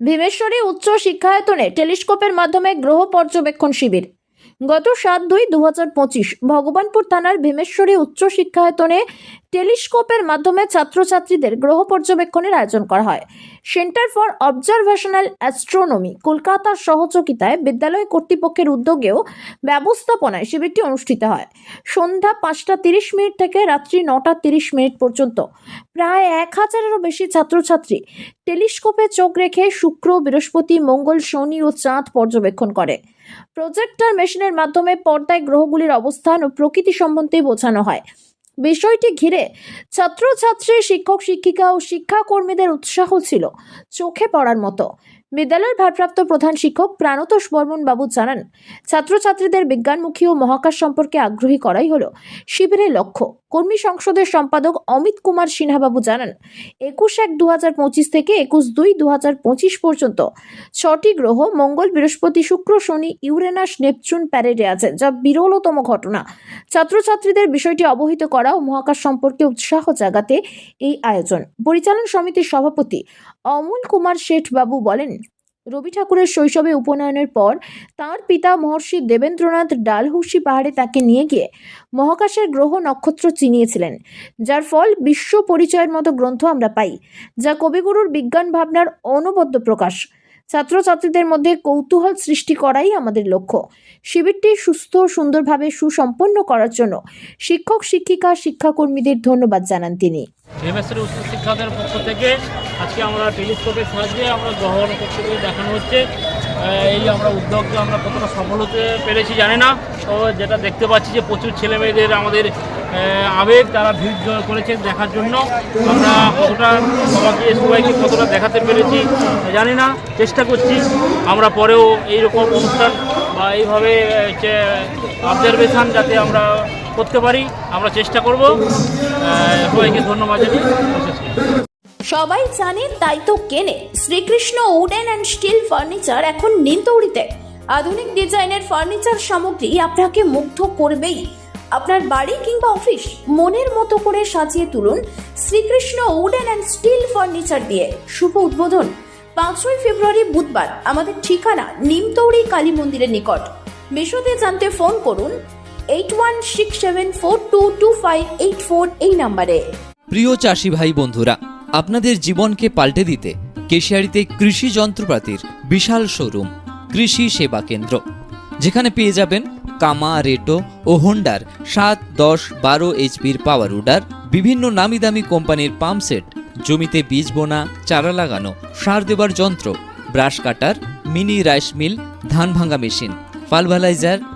ভীমেশ্বরী উচ্চ শিক্ষায়তনে টেলিস্কোপের মাধ্যমে গ্রহ পর্যবেক্ষণ শিবির। গত সাত দুই দু ভগবানপুর থানার ভীমেশ্বরী উচ্চ শিক্ষায়তনে টেলিস্কোপের মাধ্যমে ছাত্রছাত্রীদের গ্রহ পর্যবেক্ষণের আয়োজন করা হয়। সেন্টার ফর অবজারভেশনাল অ্যাস্ট্রোনমি কলকাতার সহযোগিতায় বিদ্যালয় কর্তৃপক্ষের উদ্যোগেও ব্যবস্থাপনায় শিবিরটি অনুষ্ঠিত হয়। সন্ধ্যা পাঁচটা তিরিশ মিনিট থেকে রাত্রি নটা তিরিশ মিনিট পর্যন্ত। প্রায় এক হাজারেরও বেশি ছাত্রছাত্রী টেলিস্কোপে চোখ রেখে শুক্র, বৃহস্পতি, মঙ্গল, শনি ও চাঁদ পর্যবেক্ষণ করে। প্রজেক্টর মেশিনের মাধ্যমে পর্দায় গ্রহগুলির অবস্থান ও প্রকৃতি সম্বন্ধে বোঝানো হয়। বিষয়টি ঘিরে ছাত্রছাত্রী শিক্ষক শিক্ষিকা ও শিক্ষাকর্মীদের উৎসাহ ছিল, চোখে পড়ার মতো। বিদ্যালয়ের ভারপ্রাপ্ত প্রধান শিক্ষক প্রাণতোষ বর্মন বাবু জানান, ছাত্রছাত্রীদের বিজ্ঞানমুখী ও মহাকাশ সম্পর্কে আগ্রহী করাই হলো শিবিরের লক্ষ্য। কর্মী সংসদের সম্পাদক অমিত কুমার সিনহাবাবু জানান, একুশ এক দু থেকে একুশ দুই দু পর্যন্ত ছটি গ্রহ, মঙ্গল, বৃহস্পতি, শুক্র, শনি, ইউরেনাস, নেপচুন, প্যারেডে আছে যা বিরলতম ঘটনা। ছাত্রছাত্রীদের বিষয়টি অবহিত করা ও মহাকাশ সম্পর্কে উৎসাহ জাগাতে এই আয়োজন। পরিচালন সমিতির সভাপতি অমল কুমার শেঠ বাবু বলেন, রবি ঠাকুরের শৈশবে উপনয়নের পর তার পিতা মহর্ষি দেবেন্দ্রনাথ ডালহৌসি পাহাড়ে তাকে নিয়ে গিয়ে মহাকাশের গ্রহ নক্ষত্র চিনিয়েছিলেন, যার ফল বিশ্ব পরিচয়ের মতো গ্রন্থ আমরা পাই, যা কবিগুরুর বিজ্ঞান ভাবনার অনবদ্য প্রকাশ। ছাত্রছাত্রীদের মধ্যে কৌতূহল সৃষ্টি করাই আমাদের লক্ষ্য। শিবিরটি সুস্থ, সুন্দরভাবে সুসম্পন্ন করার জন্য শিক্ষক, শিক্ষিকা, শিক্ষাকর্মীদের ধন্যবাদ জানান তিনি। ভীমেশ্বরী উচ্চ শিক্ষাদের পক্ষ থেকে আজকে আমরা টেলিস্কোপের সাহায্যে আমরা গ্রহ নক্ষত্রগুলি দেখানো হচ্ছে। এই আমরা উদ্যোগকে আমরা কতটা সফল হতে পেরেছি জানি না। তো যেটা দেখতে পাচ্ছি যে প্রচুর ছেলে মেয়েদের আমাদের আবেগ তারা ভিড় করেছেন দেখার জন্য। আমরা কতটা সবাইকে সবাইকে কতটা দেখাতে পেরেছি জানি না। চেষ্টা করছি। আমরা পরেও এইরকম অনুষ্ঠান বা এইভাবে অবজারভেশন যাতে আমরা করতে পারি, আমরা চেষ্টা করব। সবাইকে ধন্যবাদ সবাই জানে, তাই তো কেনে। Srikrishna wooden and steel furniture এখন নিমতৌড়িতে আধুনিক ডিজাইনের ফার্নিচার সামগ্রী আপনাকে মুগ্ধ করবেই। আপনার বাড়ি কিংবা অফিস, মনের মতো করে সাজিয়ে তুলুন Srikrishna wooden and steel furniture দিয়ে। শুভ উদ্বোধন। পাঁচই ফেব্রুয়ারি বুধবার, আমাদের ঠিকানা নিমতৌড়ি কালী মন্দিরের নিকট। বিশদে জানতে ফোন করুন eight one six seven four two two five eight four এই নাম্বারে। প্রিয় চাষি ভাই বন্ধুরা, আপনাদের জীবনকে পাল্টে দিতে কেশিয়ারিতে কৃষি যন্ত্রপাতির বিশাল শোরুম, কৃষি সেবা কেন্দ্র। যেখানে পেয়ে যাবেন কামা, রেটো ও হোন্ডার সাত, দশ, বারো এইচপির পাওয়ার উডার, বিভিন্ন নামি দামি কোম্পানির পাম্প সেট, জমিতে বীজ বোনা, চারা লাগানো, সার দেবার যন্ত্র, brush cutter, mini rice mill, ধান ভাঙা মেশিন পালভালাইজার